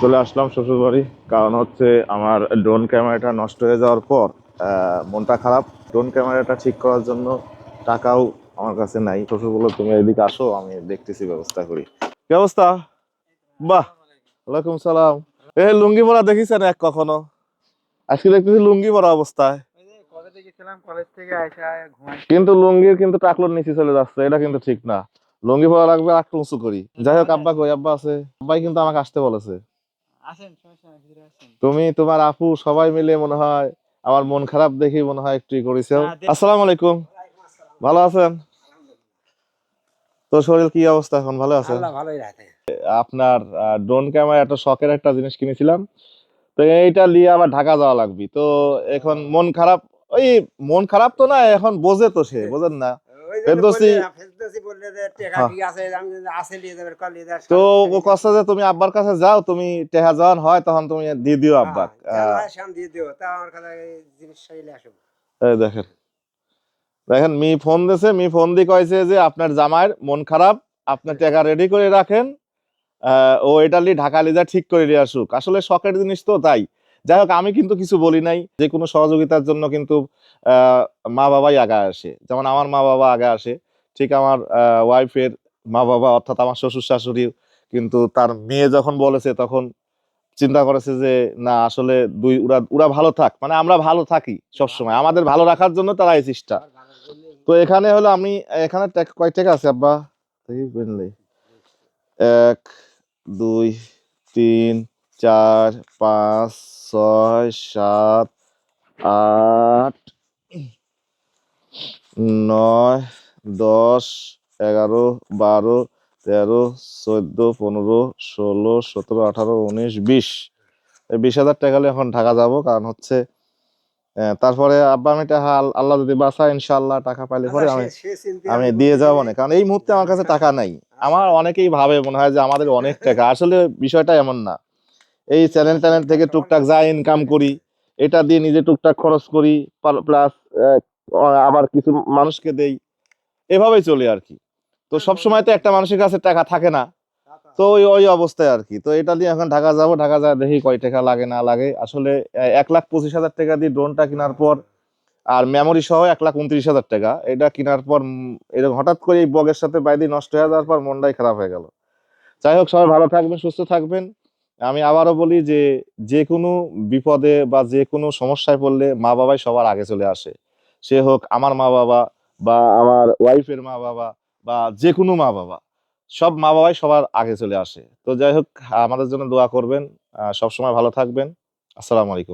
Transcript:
চলে আসলাম শ্বশুর বাড়ি কারণ হচ্ছে আমার ড্রোন ক্যামেরাটা নষ্ট হয়ে যাওয়ার পর মনটা খারাপ। ড্রোন ক্যামেরাটা ঠিক করার জন্য টাকাও আমার কাছে নাই। শ্বশুর বলল, তুমি এদিকে আসো, আমি দেখতেছি, ব্যবস্থা করি। কি অবস্থা? বাহ! ওয়ালাইকুম সালাম। এ, লুঙ্গি পরা দেখিছেন এক কখনো? আজকে দেখতেছি লুঙ্গি পরা অবস্থায়। কিন্তু লুঙ্গির কিন্তু টাকলোর নিচে চলে যাচ্ছে, এটা কিন্তু ঠিক না। লুঙ্গি পরা লাগবে একটু উঁচু করি। যাই হোক, আব্বা কই? আব্বা আছে। আব্বাই কিন্তু আমাকে আসতে বলেছে। তুমি তোমার আপু সবাই মিলে মনে হয় আমার মন খারাপ দেখি মনে হয় একটু করেছ আসসালামু আলাইকুম। ভালো আছেন? তো শরীর কি অবস্থা এখন ভালো আছেন? আল্লাহ ভালোই রাখে। আপনার ড্রোন ক্যামেরা একটা শখের একটা জিনিস কিনেছিলাম। তো এইটা নিয়ে আবার ঢাকা যাওয়া লাগবে। তো এখন মন খারাপ ওই মন খারাপ তো না এখন বোঝে তো সে বোঝেন না। ফেরদৌসি- হ্যাঁ। তো কষ্ট যে তুমি আব্বার কাছে যাও তুমি টেহা যাওয়ান হয় তখন তুমি দিয়ে দিও আব্বাক। আহ, শাম দিয়ে দিও তা আমার কাছে জিনিস আসো এই দেখেন। দেখেন মি ফোন দিছে মি ফোন দিয়ে কয়েছে যে আপনার জামাইয়ের মন খারাপ আপনার টাকা রেডি করে রাখেন। আহ, ও এটা নিয়ে ঢাকা লিজা ঠিক করে নিয়ে আসুক। আসলে শখের জিনিস তো তাই। যাই হোক আমি কিন্তু কিছু বলি নাই। যে কোনো সহযোগিতার জন্য কিন্তু আহ, মা বাবাই আগে আসে। যেমন আমার মা বাবা আগে আসে। ঠিক আমার ওয়াইফের মা বাবা অর্থাৎ আমার শ্বশুর শাশুড়ি কিন্তু তার মেয়ে যখন বলেছে তখন চিন্তা করেছে যে, না, আসলে দুই, ওরা ওরা ভালো থাক। মানে আমরা ভালো থাকি সবসময়। আমাদের ভালো রাখার জন্য তারা এই চেষ্টা। তো এখানে হলো আমি, এখানে টাকা- কয় টাকা আছে আব্বা? এক, দুই, তিন, চার, পাঁচ, ছয়, সাত, আট, নয় দশ এগারো বারো তেরো চোদ্দ পনেরো ষোলো সতেরো আঠারো উনিশ বিশ। এই বিশ হাজার টাকা হলে এখন ঢাকা যাব কারণ হচ্ছে তারপরে আব্বা আমি টাকা আল্লাহ যদি বাসা ইনশাল্লাহ টাকা পাইলে পরে আমি আমি দিয়ে যাব না কারণ এই মুহূর্তে আমার কাছে টাকা নাই। আমার অনেকেই ভাবে মনে হয় যে আমাদের অনেক টাকা আসলে বিষয়টা এমন না। এই চ্যানেল ট্যানেল থেকে টুকটাক যা ইনকাম করি এটা দিয়ে নিজে টুকটাক খরচ করি প্লাস আবার কিছু মানুষকে দেই। এভাবেই চলে আর কি। তো সব সময় তো একটা মানুষের কাছে টাকা থাকে না। তো ওই ওই অবস্থায় আর কি। তো এটা দিয়ে এখন ঢাকা যাব ঢাকা যায় দেখি কয় টাকা লাগে না লাগে। আসলে এক লাখ পঁচিশ হাজার টাকা দিয়ে ড্রোনটা কেনার পর আর মেমোরি সহ এক লাখ উনত্রিশ হাজার টাকা। এটা কেনার পর এরকম হঠাৎ করে এই বগের সাথে বাইরে নষ্ট হয়ে যাওয়ার পর মনটাই খারাপ হয়ে গেল। যাই হোক সবাই ভালো থাকবেন সুস্থ থাকবেন। আমি আবারও বলি যে যে কোনো বিপদে বা যে কোনো সমস্যায় পড়লে মা বাবাই সবার আগে চলে আসে। সে হোক আমার মা বাবা বা আমার ওয়াইফের মা বাবা বা যে কোনো মা বাবা সব মা বাবাই সবার আগে চলে আসে। তো যাই হোক, আমাদের জন্য দোয়া করবেন। সবসময় ভালো থাকবেন। আসসালামু আলাইকুম।